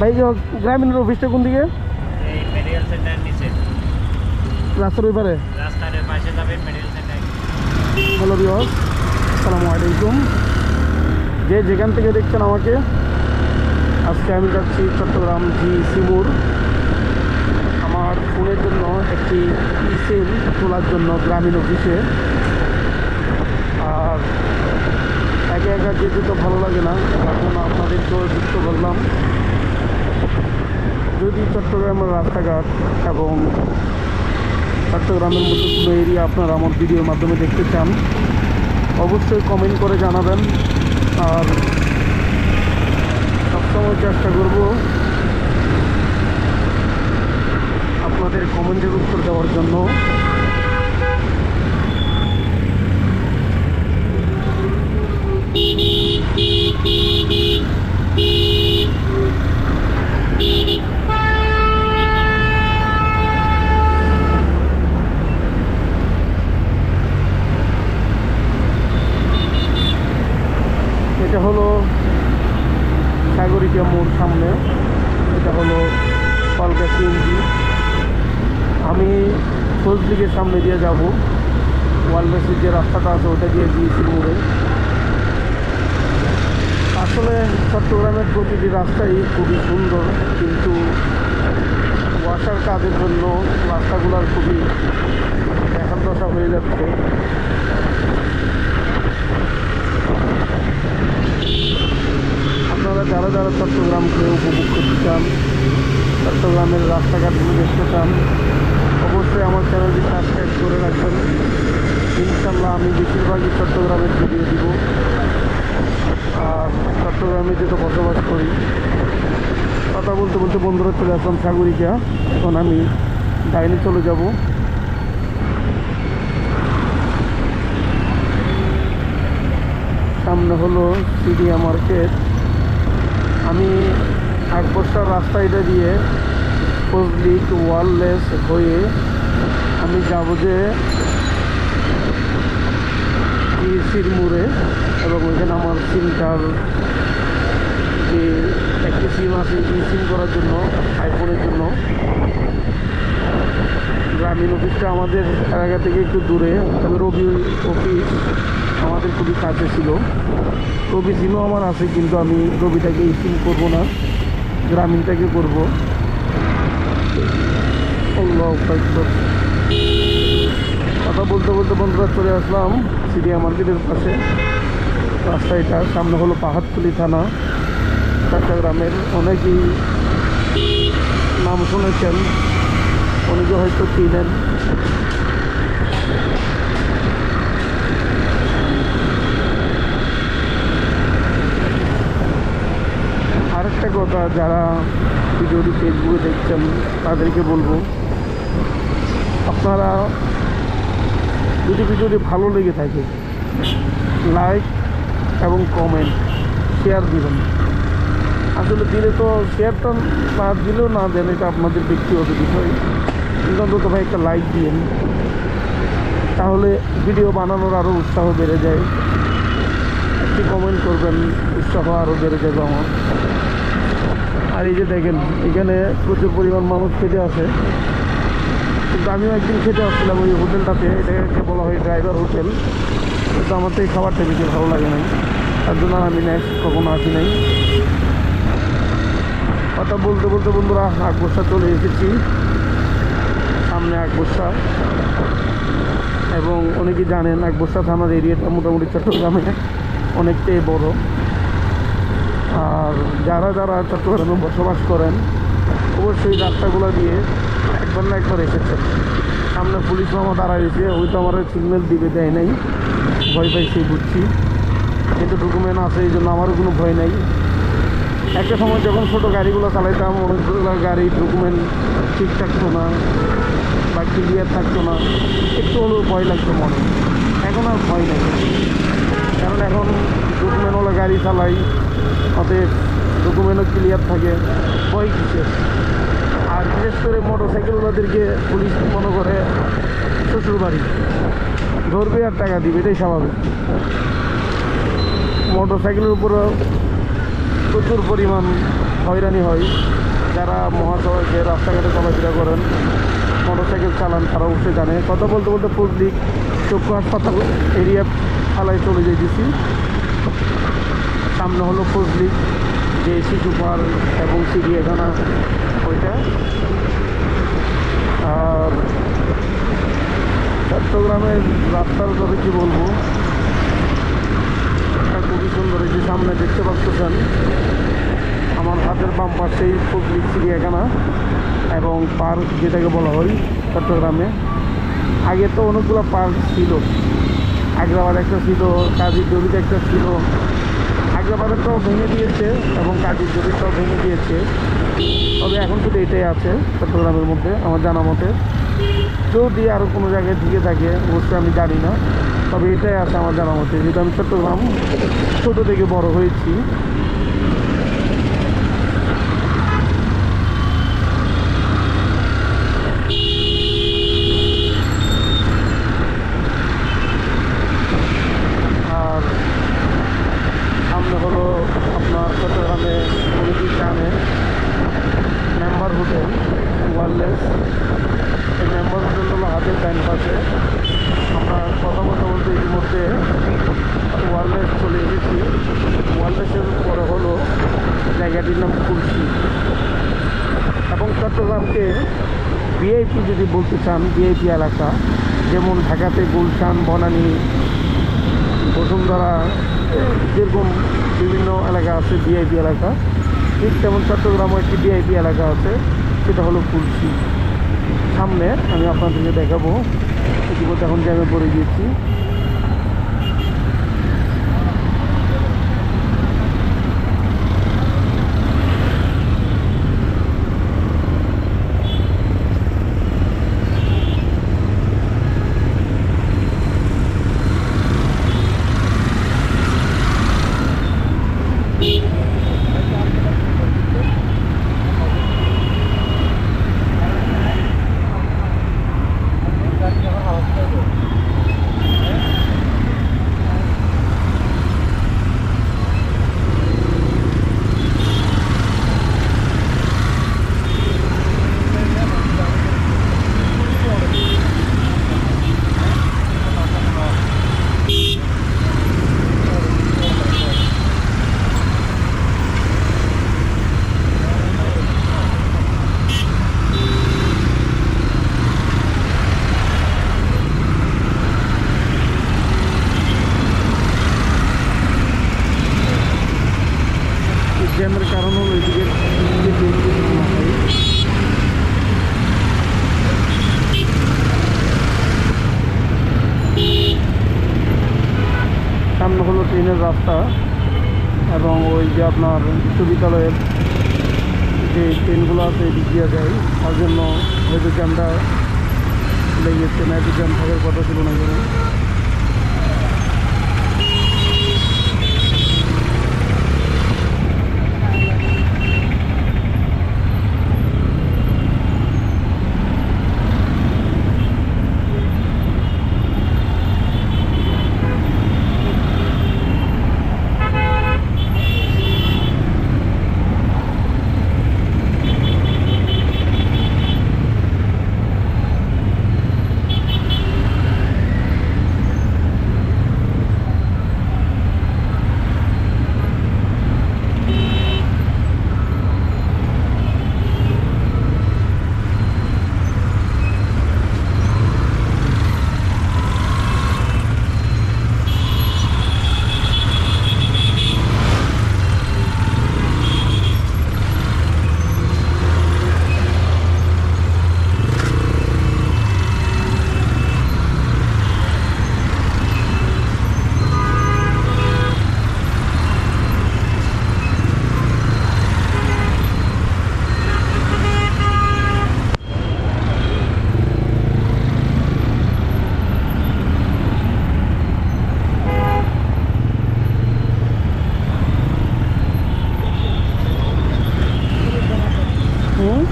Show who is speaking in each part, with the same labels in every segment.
Speaker 1: ভাই যে গ্রামীণের অফিসটা কোন দিকে? রাস্তার ওই পারে? হ্যালো বিহস আসসালামু আলাইকুম। যে যেখান থেকে দেখছেন আমাকে আজকে আমি যাচ্ছি চট্টগ্রাম জি সিমুর আমার ফোনের জন্য একটি সিম তোলার জন্য গ্রামীণ অফিসে আর একা একা যেতে তো ভালো লাগে না এখন আপনাদেরকেও যুক্ত করলাম। যদি চট্টগ্রামের রাস্তাঘাট এবং চট্টগ্রামের মধ্যে কোনো এরিয়া আপনারা আমার ভিডিওর মাধ্যমে দেখতে চান, অবশ্যই কমেন্ট করে জানাবেন। আর সবসময় চেষ্টা করব আপনাদের কমেন্টের উত্তর দেওয়ার জন্য। এটা হলো সাগরিকা মোড় সামনে। এটা হলো কলকা সিএনজি। আমি ফৌজলিগের সামনে দিয়ে যাব। ওয়ালবেসির যে রাস্তাটা আছে, ওটা দিয়ে গিয়েছি মোড়ে আসলে চট্টগ্রামের প্রতিটি রাস্তাই খুবই সুন্দর, কিন্তু ওয়াসার কাজের জন্য রাস্তাগুলোর খুবই দেখার দশা হয়ে যাচ্ছে। আপনারা যারা যারা চট্টগ্রামকে উপভোগ করতে চান, চট্টগ্রামের রাস্তাঘাটগুলো দেখতে চান, অবশ্যই আমার চ্যানেলটি সাবস্ক্রাইব করে রাখবেন। ইনশাল্লাহ আমি বেশিরভাগই চট্টগ্রামের ভিডিও দিব। চট্টগ্রামে যেহেতু বসবাস করি। কথা বলতে বলতে বন্ধুরা চলে আসলাম সাগরিকা। এখন আমি ডাইনে চলে যাব। সামনে হলো সিডিয়া মার্কেট। আমি এক বছর রাস্তা এটা দিয়ে পবলিক ওয়ারলেস হয়ে আমি যাব যে সির মোড়ে এবং ওইখানে আমার সিমটার যে একটি সিম আছে ই সিম করার জন্য আইফোনের জন্য। গ্রামীণ অফিসটা আমাদের এলাকা থেকে একটু দূরে, তবে রবি অফিস আমাদের খুবই কাছে ছিল। রবি সিমও আমার আছে, কিন্তু আমি রবিটাকে এই সিম করব না, গ্রামীণটাকে করব। কথা বলতে বলতে বন্ধুরা চলে আসলাম সিডিয়া মার্কেটের পাশে। রাস্তা সামনে হলো পাহাড়তলি থানা। চট্টগ্রামের অনেকেই নাম শুনেছেন, অনেকে হয়তো চিনেন। আরেকটা কথা, যারা ভিডিওটি ফেসবুকে দেখছেন, তাদেরকে বলব, আপনারা যদি ভিডিওটি ভালো লেগে থাকে, লাইক এবং কমেন্ট, শেয়ার দিবেন। আসলে দিলে তো শেয়ারটা না দিলেও না দেন, এটা আপনাদের ব্যক্তিগত বিষয়। কিন্তু অন্তত ভাই একটা লাইক দিন তাহলে ভিডিও বানানোর আরও উৎসাহ বেড়ে যায়। একটি কমেন্ট করবেন, উৎসাহ আরও বেড়ে যাবে আমার। আর এই যে দেখেন, এখানে প্রচুর পরিমাণ মানুষ খেতে আসে। কিন্তু আমিও একদিন খেতে আসছিলাম ওই হোটেলটাতে, এটাকে বলা হয় ড্রাইভার হোটেল। কিন্তু আমার তো এই খাবারটা বেশি ভালো লাগে নাই। তার জন্য আমি নেক্সট কখনো আসি নাই। কথা বলতে বলতে বন্ধুরা আকবর্ষা চলে এসেছি। সামনে আকবর্ষা এবং অনেকেই জানেন আকবর্ষা থানার এরিয়াটা মোটামুটি চট্টগ্রামে অনেকটাই বড়। আর যারা যারা চট্টগ্রামে বসবাস করেন, অবশ্যই রাস্তাগুলো দিয়ে একবার না একবার এসেছেন। সামনে পুলিশ মামা দাঁড়াইছে ওই তো আমার সিগন্যাল দিবে, দেয় নাই। ভয় পাইছি, বুঝছি। কিন্তু ডকুমেন্ট আছে, এই জন্য আমারও কোনো ভয় নাই। একটা সময় যখন ছোটো গাড়িগুলো চালাইতাম অনেকগুলো গাড়ির ডকুমেন্ট ঠিক থাকতো না বা ক্লিয়ার থাকতো না, একটু হলেও ভয় লাগতো মনে। এখন আর ভয় নেই। কারণ এখন ডকুমেন্টওয়ালা গাড়ি চালাই, অতএব ডকুমেন্টও ক্লিয়ার থাকে, ভয় কিসের? আর বিশেষ করে মোটর সাইকেলওয়ালাদেরকে পুলিশ মনে করে শ্বশুর বাড়ি ধরবে আর টাকা দিবে, এটাই স্বাভাবিক। মোটর সাইকেলের উপরও প্রচুর পরিমাণ হয়রানি হয়। যারা মহাসড়কে রাস্তাঘাটে চলাফেরা করেন, মোটরসাইকেল চালান, তারা অবশ্যই জানে। কথা বলতে বলতে পল্লিক চক্ষু হাসপাতাল, এরিয়া ফালায় চলে যেতেছি সামনে হলো ফজলিক যে শিশু পার্ক এবং চিড়িয়াখানা, ওইটা। আর চট্টগ্রামের রাস্তার কথা কি বলব? খুবই সুন্দর এই যে সামনে দেখতে পাচ্ছেন। আমার হাতের বাম পাশেই পাবলিক চিড়িয়াখানা এবং পার্ক যেটাকে বলা হয় চট্টগ্রামে। আগে তো অনেকগুলো পার্ক ছিল। আগ্রাবাদ একটা ছিল, কাজী জড়িত একটা ছিল। আগ্রাবাদেরটাও ভেঙে দিয়েছে এবং কাজীর জড়িতটাও ভেঙে দিয়েছে। তবে এখন শুধু এটাই আছে চট্টগ্রামের মধ্যে, আমার জানা মতে। যদি আরও কোনো জায়গায় দিকে থাকে, অবশ্যই আমি জানি না। তবে এটাই আছে আমার জানা মতে যেহেতু আমি চট্টগ্রাম ছোটো থেকে বড় হয়েছি আর সামনে হলো আপনার চট্টগ্রামে অনেকেই জানে মেম্বার হোটেল ওয়ারলেস এই মেম্বার হোটেল হলো হাতের ডাইন পাশে আমরা কথা বলতে বলতে ইতিমধ্যে ওয়ারলেস চলে এসেছি ওয়ারলেসের পরে হলো জায়গাটির নাম কুলসি এবং চট্টগ্রামকে ভিআইপি যদি বলতে চান ভিআইপি এলাকা, যেমন ঢাকাতে গুলশান, বনানী, বসুন্ধরা, যেরকম বিভিন্ন এলাকা আছে ভিআইপি এলাকা, ঠিক তেমন চট্টগ্রামও একটি ভিআইপি এলাকা আছে, সেটা হলো কুলসি। সামনে আমি আপনাদেরকে দেখাবো, ইতিমধ্যে এখন জ্যামে পড়ে গিয়েছি এই জ্যামের কারণ হলো এদিকে যে ট্রেনগুলো না হয় সামনে হলো ট্রেনের রাস্তা এবং ওই যে আপনার বিশ্ববিদ্যালয়ের যে ট্রেনগুলো আছে এদিক দিয়ে যায়, তার জন্য হয়তো জ্যামটা লেগেছে। না জ্যাম থাকার কথা ছিল না এখানে হুম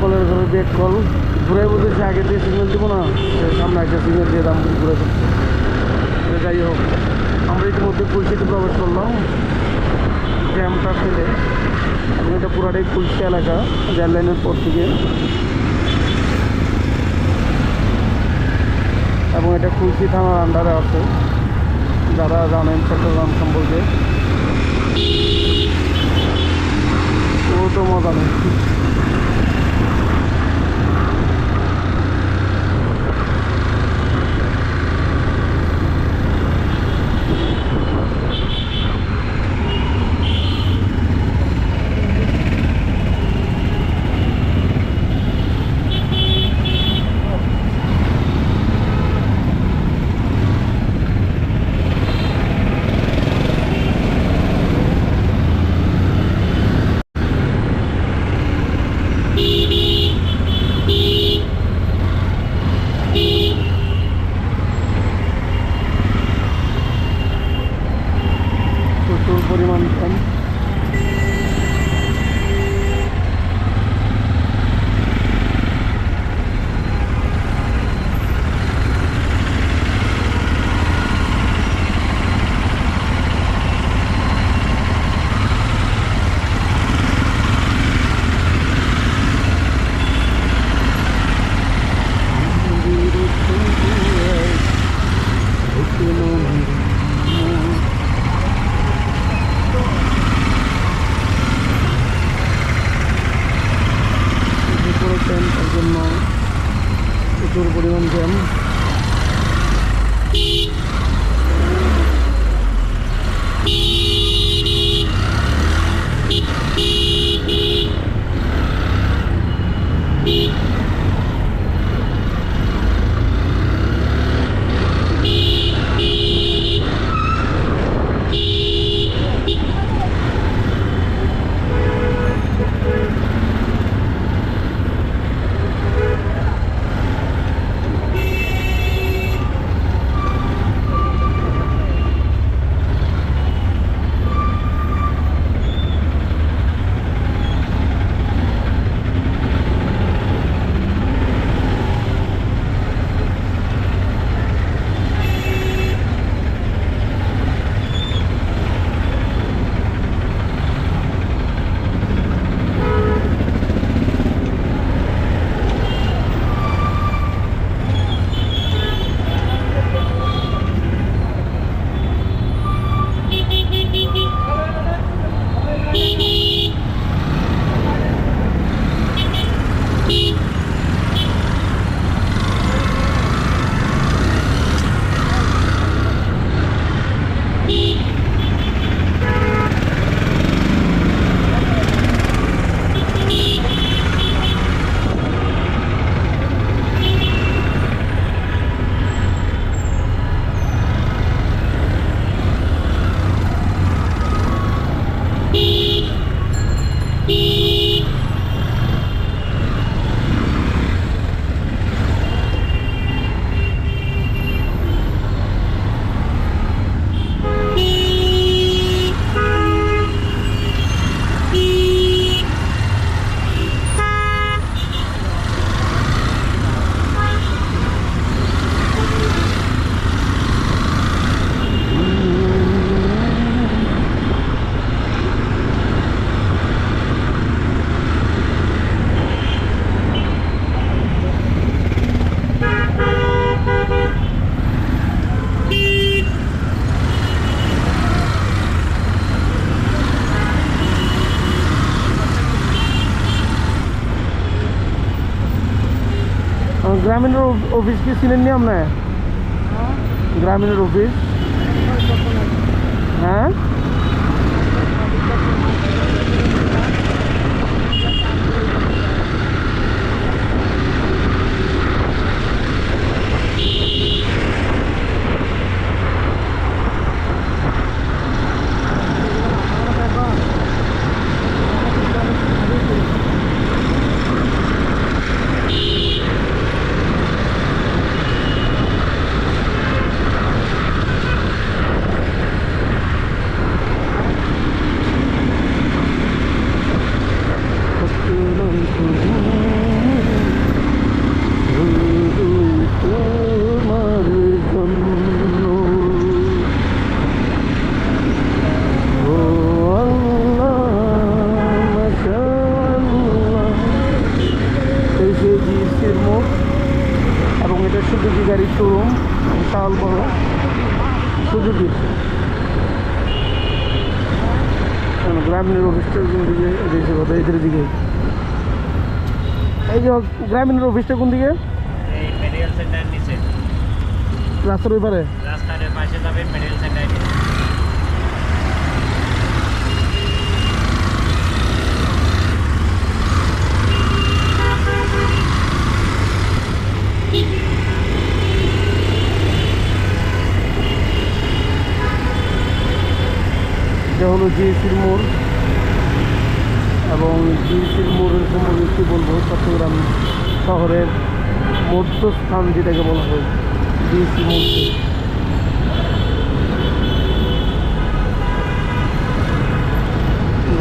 Speaker 1: কলের ঘরে ব্যাক কল ঘুরে বলতেছে, আগে দিয়ে সিগন্যাল দিব না সামনে একটা সিগন্যাল দিয়ে দাম ঘুরে যাই হোক, আমরা ইতিমধ্যে কুলসিতে প্রবেশ করলাম। জ্যামটা ফেলে। এবং এটা পুরাটাই কুলসি এলাকা রেল লাইনের পর থেকে। এবং এটা কুলসি থানার আন্ডারে আছে। যারা জানেন চট্টগ্রাম সম্পর্কে। তো তো মজা নেই। গ্রামীণের অফ- অফিস কি চিনেননি আপনি গ্রামীণের অফিস হ্যাঁ জিএসসির মোড় এবং এটা সুজুকি গাড়ির শোরুম বিশাল বড় সুজুকি গ্রামীণের অফিসটা কোন দিকে? কথা এদের দিকে। এই যে গ্রামীণের অফিসটা কোন দিকে? রাস্তার ওই পারে?
Speaker 2: রাস্তার পাশে যাবে মেডিকেল সেন্টার নিচে
Speaker 1: এটা হলো জিএসির মোড় এবং জিএসির মোড়ের সম্পর্কে কী বলব? চট্টগ্রাম শহরের মধ্যস্থান যেটাকে বলা হয়, জিএসি মোড়কে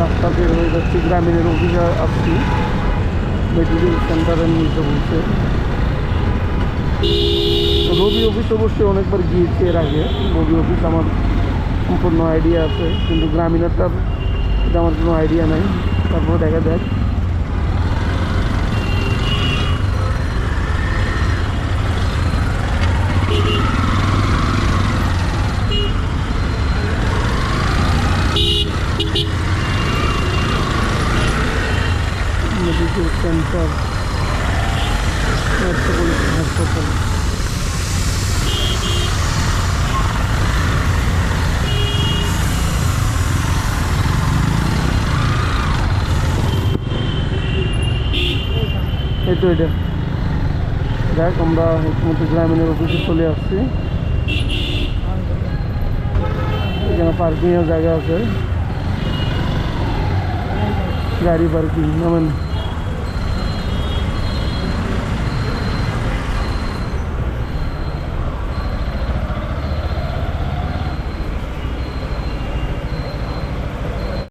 Speaker 1: রাস্তা বের হয়ে যাচ্ছি, গ্রামীণের অফিসে আসছি। মেডিকেল সেন্টারের নিচে বলছে রবি অফিস অবশ্যই অনেকবার গিয়েছি এর আগে। রবি অফিস আমার সম্পূর্ণ আইডিয়া আছে, কিন্তু গ্রামীণেরটার এটা আমার কোনো আইডিয়া নেই। তারপর দেখা যাক। মেডিকেল সেন্টার মেট্রোপলিটন হাসপাতাল এই তো এটা। দেখ আমরা ইতিমধ্যে গ্রামীণের অফিসে চলে আসছি। এখানে পার্কিংয়ের জায়গা আছে। গাড়ি পার্কিং নামেন।